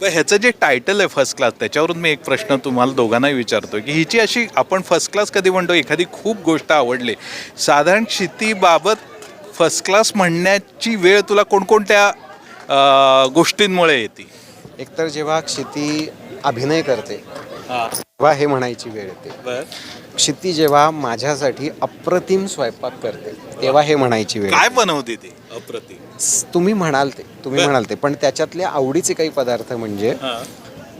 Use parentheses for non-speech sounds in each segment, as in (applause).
तर ह्याचं जे टायटल आहे फर्स्ट क्लास त्याच्यावरून मी एक प्रश्न तुम्हाला दोघांनाही विचारतो की हिची अशी आपण फर्स्ट क्लास कधी म्हणतो? एखादी खूप गोष्ट आवडली. साधारण शेतीबाबत फर्स्ट क्लास म्हणण्याची वेळ तुला कोणकोणत्या अं, गोष्टींमुळे येते? एकतर जेव्हा शेती अभिनय करते तेव्हा हे म्हणायची वेळ येते क्षिती जेव्हा माझ्यासाठी अप्रतिम स्वयंपाक करते तेव्हा हे म्हणायची वेळ काय बनवते ती अप्रतिम. तुम्ही म्हणाल ते तुम्ही बर. म्हणाल ते पण त्याच्यातले आवडीचे काही पदार्थ म्हणजे हां.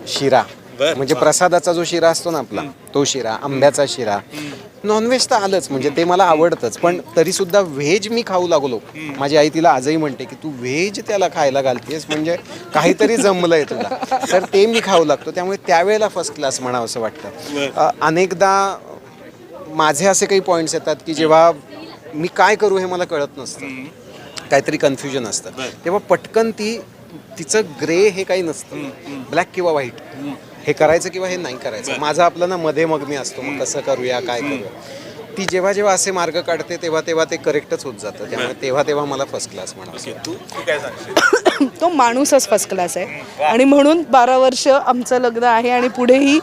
शिरा बर. म्हणजे प्रसादाचा जो शिरा असतो ना आपला तो शिरा आंब्याचा शिरा नॉनव्हेज तर आलंच म्हणजे ते मला आवडतंच. पण तरी सुद्धा व्हेज मी खाऊ लागलो. माझी आई तिला आजही म्हणते की तू व्हेज त्याला खायला घालतेस म्हणजे काहीतरी जमलंय तुला. (laughs) तर ते मी खाऊ लागतो. त्यामुळे त्यावेळेला फर्स्ट क्लास म्हणावं असं वाटतं. अ, अनेकदा माझे असे काही पॉईंट्स येतात की जेव्हा मी काय करू हे मला कळत नसतं. काहीतरी कन्फ्युजन असतं. तेव्हा पटकन ती तिचं ग्रे हे काही नसतं. ब्लॅक किंवा व्हाईट हे करायचं किंवा हे नाही करायचं. माझं आपलं ना मध्ये मग मी असतो. मग कसं करूया काय करूया? ती जेव्हा जेव्हा असे मार्ग काढते तेव्हा तेव्हा ते करेक्टच होत जातं. त्यामुळे तेव्हा तेव्हा मला फर्स्ट क्लास म्हणा तू तू काय सांगशील? (coughs) तो माणूसच फर्स्ट क्लास आहे. आणि म्हणून बारा वर्ष आमचं लग्न आहे आणि पुढेही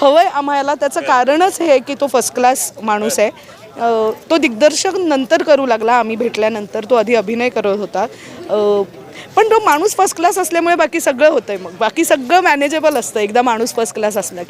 हवंय आम्हाला. त्याचं कारणच हे आहे की तो फर्स्ट क्लास माणूस आहे. अं, तो दिग्दर्शक नंतर करू लागला. आम्ही भेटल्यानंतर तो आधी अभिनय करत होता. अं, पण तो माणूस फर्स्ट क्लास असल्यामुळे बाकी सगळं होतंय मग. बाकी सगळं मॅनेजेबल असतं. एकदा माणूस फर्स्ट क्लास असला की.